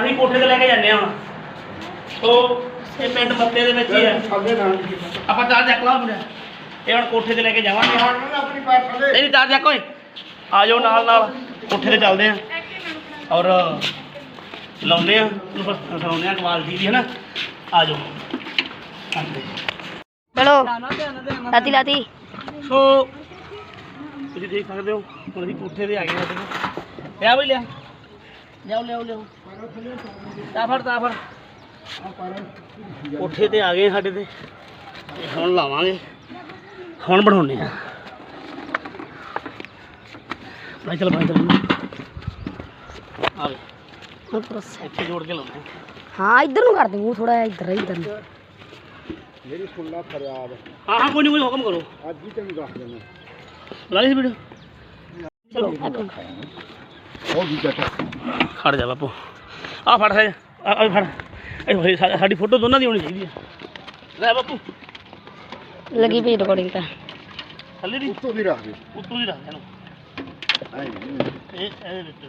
ਅਸੀਂ ਕੋਠੇ ਤੇ ਲੈ ਕੇ ਜਾਂਦੇ ਹਾਂ ਹੁਣ। ਸੋ ਇਹ ਪਿੰਡ ਮੱਤੇ ਦੇ ਵਿੱਚ ਹੀ ਆ। ਨਾ ਆਪਾਂ ਚਾਰ ਚੱਕ ਲਾ ਮੁੰਡਿਆ ਇਹ ਹੁਣ ਕੋਠੇ ਤੇ ਲੈ ਕੇ ਜਾਵਾਂਗੇ। ਹੁਣ ਆਪਣੀ ਪੈਰ ਥੱਲੇ ਨਹੀਂ ਚਾਰ ਚੱਕ ਓਏ। ਆ ਜਾਓ ਨਾਲ ਨਾਲ। ਕੋਠੇ ਤੇ ਚੱਲਦੇ ਆ ਔਰ ਲਾਉਨੇ ਆ ਬਸ ਸੁਣਾਉਂਦੇ ਆ ਕੁਆਲਿਟੀ ਦੀ ਹੈ ਨਾ। ਆ ਜਾਓ। ਚਲੋ। ਲਾਤੀ ਲਾਤੀ। ਸੋ ਤੁਸੀਂ ਦੇਖ ਸਕਦੇ ਹੋ ਹੁਣ ਅਸੀਂ ਕੋਠੇ ਤੇ ਆ ਗਏ ਹਾਂ। ਲਿਆ ਬਈ ਲਿਆ। ਲਿਆਓ ਲਿਆਓ ਲਿਆਓ ਤਾ ਫੜ ਤਾ ਫੜ ਕੋਠੇ ਤੇ ਆ ਗਏ ਸਾਡੇ ਤੇ ਤੇ ਹੁਣ ਲਾਵਾਂਗੇ ਹੁਣ ਬਣਾਉਨੇ ਆ ਬਾਈ ਚਲ ਬਾਈ ਚਲ ਆ ਗਏ ਇੱਥੇ ਜੋੜ ਕੇ ਲਾਉਨੇ ਆ ਹਾਂ ਇੱਧਰ ਨੂੰ ਕਰ ਦੇ ਮੂੰਹ ਥੋੜਾ ਇੱਧਰ ਇੱਧਰ ਨੂੰ ਮੇਰੀ ਸੁਣਨਾ ਫਰਿਆਦ ਹਾਂ ਹਾਂ ਕੋਈ ਨਹੀਂ ਕੋਈ ਹੁਕਮ ਕਰੋ ਅੱਜ ਹੀ ਤੈਨੂੰ ਦੱਸ ਦੇਣਾ ਲਾ ਲਈ ਸੀ ਵੀਡੀਓ ਚਲੋ ਉਹ ਵੀ ਚੱਟ ਖੜ ਜਾ ਬਾਪੂ। ਆ ਫੜ ਹੈ ਆ ਆ ਫੜ। ਇਹ ਹੋਈ ਸਾ- ਸਾਡੀ ਫੋਟੋ ਦੋਨਾਂ ਦੀ ਹੋਣੀ ਚਾਹੀਦੀ ਹੈ ਲੈ ਬਾਪੂ। ਲੱਗੀ ਪਈ ਰਿਕਾਰਡਿੰਗ ਤਾਂ। ਥੱਲੇ ਦੀ। ਉੱਤੋਂ ਦੀ ਰੱਖ ਦੇ। ਉੱਤੋਂ ਦੀ ਰੱਖ ਇਹਨੂੰ। ਐਂ ਨੀ। ਇਹ ਇਹਦੇ ਵਿੱਚ ਦੀ।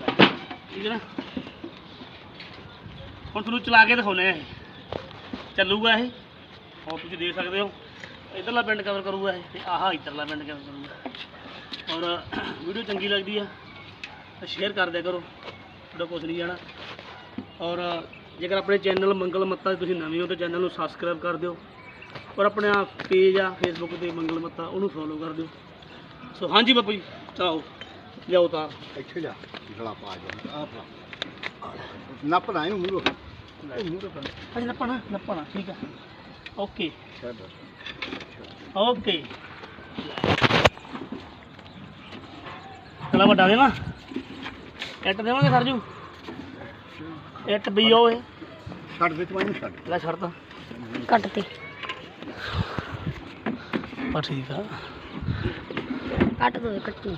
ਲੈ, ਠੀਕ ਹੈ ਨਾ? ਹੁਣ ਤੁਹਾਨੂੰ ਚਲਾ ਕੇ ਦਿਖਾਉਨੇ ਆ ਇਹ। ਚੱਲੂਗਾ ਇਹ। ਹੁਣ ਤੁਸੀਂ ਦੇਖ ਸਕਦੇ ਹੋ। ਇਧਰਲਾ ਪਿੰਡ ਕਵਰ ਕਰੂਗਾ ਇਹ ਤੇ ਆਹ ਇਧਰਲਾ ਪਿੰਡ ਕਵਰ ਕਰੂਗਾ। ਔਰ ਵੀਡੀਓ ਚੰਗੀ ਲੱਗਦੀ ਆ ਤਾਂ ਸ਼ੇਅਰ ਕਰ ਦਿਆ ਕਰੋ ਤੁਹਾਡਾ ਕੁਛ ਨਹੀਂ ਜਾਣਾ। ਔਰ ਜੇਕਰ ਆਪਣੇ ਚੈਨਲ ਮੰਗਲ ਮੱਤਾ ਤੁਸੀਂ ਨਵੇਂ ਹੋ ਤਾਂ ਚੈਨਲ ਨੂੰ ਸਬਸਕ੍ਰਾਈਬ ਕਰ ਦਿਓ। ਔਰ ਆਪਣੇ ਆ ਪੇਜ ਆ ਫੇਸਬੁੱਕ ਤੇ ਮੰਗਲ ਮੱਤਾ ਉਹਨੂੰ ਫੋਲੋ ਕਰ ਦਿਓ। ਸੋ ਹਾਂਜੀ ਬਾਪੂ ਜੀ ਚਾਓ ਜਾਓ ਤਾਂ ਇੱਥੇ ਜਾ ਗਲਾ ਪਾ ਜਾ ਆ ਪਾ ਨੱਪ ਨਾ ਇਹਨੂੰ ਮੂਰੋ ਅੱਜ ਨੱਪਣਾ ਨੱਪਣਾ ਠੀਕ ਆ। Okay okay. ਚਲਾ ਵੱਡਾ ਦੇਵਾ ਇੱਟ ਦੇਵਾਂਗੇ ਸਰਜੂ ਇੱਟ ਵੀ ਓਏ ਛੱਡ ਦੇ ਤੂੰ ਇਹਨੂੰ ਛੱਡ। ਲੈ ਛੱਡ ਤਾ। ਕੱਟ ਤੇ ਬਾ ਠੀਕ ਆ। ਕੱਟ ਦੋ ਕੱਟੀ।